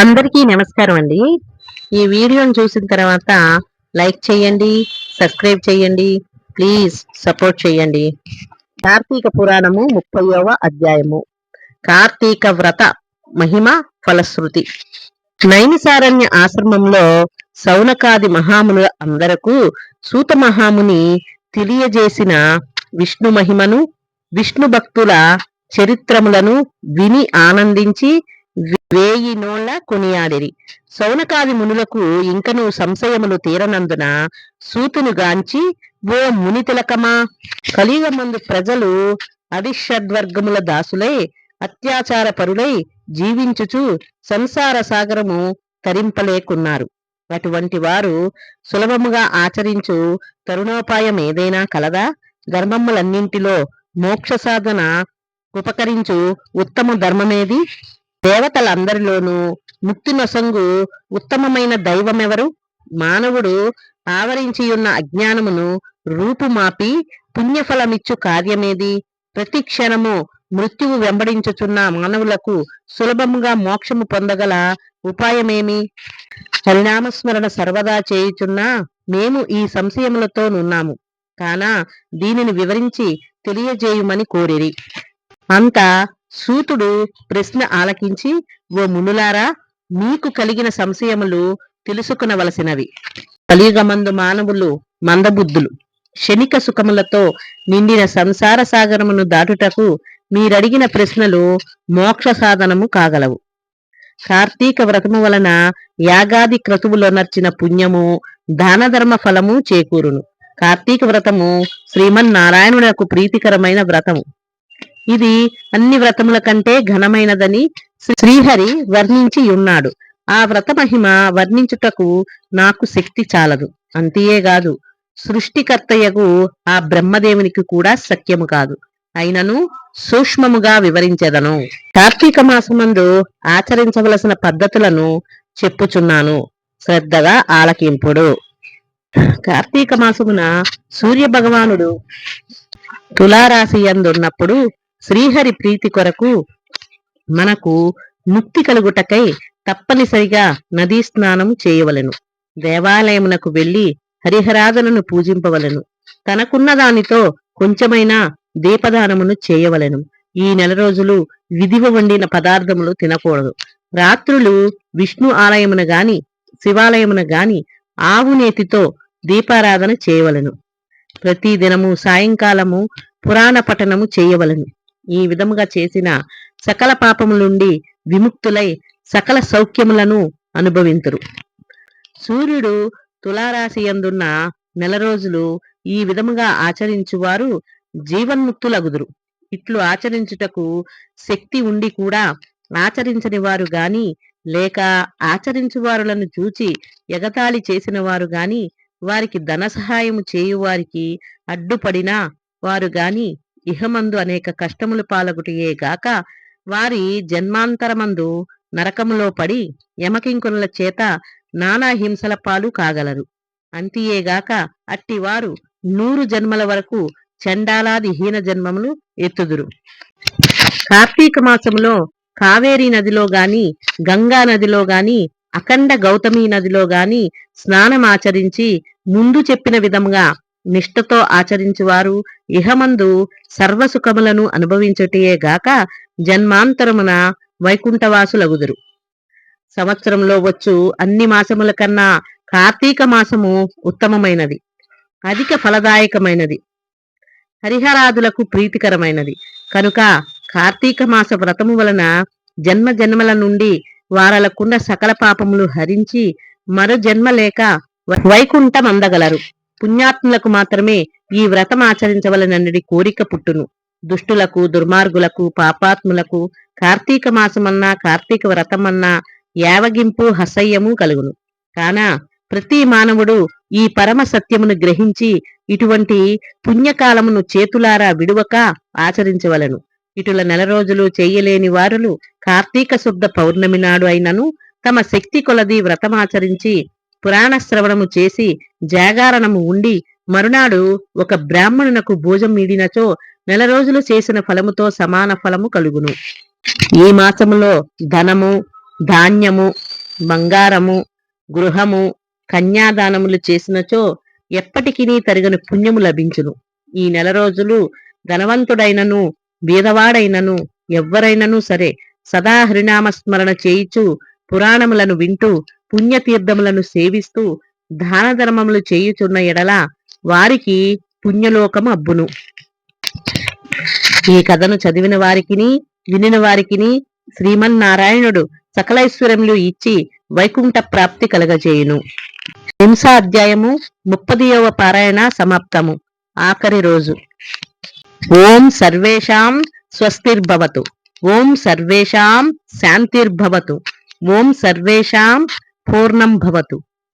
అందరికీ నమస్కారం అండి. ఈ వీడియోను చూసిన తర్వాత లైక్ చేయండి సబ్స్క్రైబ్ చేయండి ప్లీజ్ సపోర్ట్ చేయండి. కార్తీక పురాణము ముప్పైవ అధ్యాయము. కార్తీక వ్రత మహిమ ఫలశ్రుతి. నైనిసారణ్య ఆశ్రమంలో సౌనకాది మహామునుల అందరకు సూత మహాముని తెలియజేసిన విష్ణు మహిమను విష్ణు భక్తుల చరిత్రములను విని ఆనందించి వేయి నోళ్ళ కొనియాడిరి. సౌనకాది మునులకు ఇంకను సంశయములు తీరనందున సూతును గాంచి ఓ ముని తిలకమా కలియుగమందు ప్రజలు అడిషడ్వర్గముల దాసులై అత్యాచార పరులై జీవించుచు సంసార సాగరము తరింపలేకున్నారు. అటువంటి వారు సులభముగా ఆచరించు తరుణోపాయం ఏదైనా కలదా? ధర్మములన్నింటిలో మోక్ష సాధన ఉపకరించు ఉత్తమ ధర్మమేది? దేవతలందరిలోనూ ముక్తినొసంగు ఉత్తమమైన దైవమెవరు? మానవుడు ఆవరించియున్న అజ్ఞానమును రూపుమాపి పుణ్యఫలమిచ్చు కార్యమేది? ప్రతి క్షణము మృత్యువు వెంబడించుచున్న మానవులకు సులభముగా మోక్షము పొందగల ఉపాయమేమి? హరినామస్మరణ సర్వదా చేయుచున్నా మేము ఈ సంశయములతో నున్నాము కానా దీనిని వివరించి తెలియజేయుమని కోరిరి. అంత సూతుడు ప్రశ్న ఆలకించి ఓ మునులారా మీకు కలిగిన సంశయములు తెలుసుకునవలసినవి. కలియుగమందు మానవులు మందబుద్ధులు. క్షణిక సుఖములతో నిండిన సంసార సాగరమును దాటుటకు మీరడిగిన ప్రశ్నలు మోక్ష సాధనము కాగలవు. కార్తీక వ్రతము వలన యాగాది క్రతువులొనర్చిన పుణ్యము దాన ధర్మ ఫలము చేకూరును. కార్తీక వ్రతము శ్రీమన్నారాయణునకు ప్రీతికరమైన వ్రతము. ఇది అన్ని వ్రతముల కంటే ఘనమైనదని శ్రీహరి వర్ణించి ఉన్నాడు ఆ వ్రత మహిమ వర్ణించుటకు నాకు శక్తి చాలదు. అంతేగాదు సృష్టికర్తయగు ఆ బ్రహ్మదేవునికి కూడా సఖ్యము కాదు. అయినను సూక్ష్మముగా వివరించెదను. కార్తీక మాసమందు ఆచరించవలసిన పద్ధతులను చెప్పుచున్నాను. శ్రద్ధగా ఆలకింపుడు. కార్తీక మాసమున సూర్య భగవానుడు తులారాశి అందున్నప్పుడు శ్రీహరి ప్రీతి కొరకు మనకు ముక్తి కలుగుటకై తప్పనిసరిగా నదీ స్నానము చేయవలెను. దేవాలయమునకు వెళ్ళి హరిహరాధనను పూజింపవలెను. తనకున్న దానితో కొంచెమైనా దీపదానమును చేయవలెను. ఈ నెల రోజులు విధివ వండిన పదార్థములు తినకూడదు. రాత్రులు విష్ణు ఆలయమున గాని శివాలయమున గాని ఆవునేతితో దీపారాధన చేయవలెను. ప్రతి దినము సాయంకాలము పురాణ పఠనము చేయవలెను. ఈ విధముగా చేసిన సకల పాపముల నుండి విముక్తులై సకల సౌఖ్యములను అనుభవింతురు. సూర్యుడు తులారాశి ఎందున్న నెల రోజులు ఈ విధముగా ఆచరించువారు జీవన్ముక్తులగుదురు. ఇట్లు ఆచరించుటకు శక్తి ఉండి కూడా ఆచరించని వారు గాని లేక ఆచరించువారులను చూచి ఎగతాళి చేసిన వారు గాని వారికి ధన సహాయము చేయువారికి అడ్డుపడినా వారు గాని ఇహమందు అనేక కష్టములు పాలగుటయే గాక వారి జన్మాంతరమందు నరకములో పడి యమకింకుల చేత నానా హింసల పాలు కాగలరు. అంతియేగాక అట్టివారు నూరు జన్మల వరకు చండాలాది హీన జన్మములు ఎత్తుదురు. కార్తీక మాసములో కావేరీ నదిలో గాని గంగా నదిలో గాని అఖండ గౌతమి నదిలో గాని స్నానమాచరించి ముందు చెప్పిన విధముగా నిష్ఠతో ఆచరించువారు. ఇహమందు సర్వసుఖములను అనుభవించుటయే గాక జన్మాంతరమున వైకుంఠవాసులగుదురు. సంవత్సరంలో వచ్చు అన్ని మాసముల కన్నా కార్తీక మాసము ఉత్తమమైనది. అధిక ఫలదాయకమైనది. హరిహరాదులకు ప్రీతికరమైనది. కనుక కార్తీక మాస వ్రతము వలన జన్మ జన్మల నుండి వారలకున్న సకల పాపములు హరించి మరో జన్మ లేక వైకుంఠం అందగలరు. పుణ్యాత్ములకు మాత్రమే ఈ వ్రతం ఆచరించవలనన్నది కోరిక పుట్టును. దుష్టులకు దుర్మార్గులకు పాపాత్ములకు కార్తీక మాసమన్నా కార్తీక వ్రతమన్నా యావగింపు హసయ్యము కలుగును. కానా ప్రతి మానవుడు ఈ పరమ సత్యమును గ్రహించి ఇటువంటి పుణ్యకాలమును చేతులారా విడువక ఆచరించవలను. ఇటుల నెల రోజులు చేయలేని వారులు కార్తీక శుద్ధ పౌర్ణమి నాడు అయినను తమ శక్తి కొలది వ్రతమాచరించి పురాణ శ్రవణము చేసి జాగారణము ఉండి మరునాడు ఒక బ్రాహ్మణునకు భోజం మీడినచో నెల రోజులు చేసిన ఫలముతో సమాన ఫలము కలుగును. ఈ మాసములో ధనము ధాన్యము బంగారము గృహము కన్యాదానములు చేసినచో ఎప్పటికీ తరిగని పుణ్యము లభించును. ఈ నెల రోజులు ధనవంతుడైనను బీదవాడైనను ఎవ్వరైనను సరే సదా హరినామస్మరణ చేయిచు పురాణములను వింటూ పుణ్యతీర్థములను సేవిస్తూ దాన ధర్మములు చేయుచున్న ఎడల వారికి పుణ్యలోకం అబ్బును. ఈ కథను చదివిన వారికిని వినిన వారికిని శ్రీమన్నారాయణుడు సకలైశ్వర్యములు ఇచ్చి వైకుంఠ ప్రాప్తి కలగజేయును. హింసా అధ్యాయము ముప్పదియవ పారాయణ సమాప్తము. ఆఖరి రోజు. ఓం సర్వేషాం స్వస్తిర్భవతు. ఓం సర్వేషాం శాంతిర్భవతు. ఓం సర్వేషాం పూర్ణం భవతు.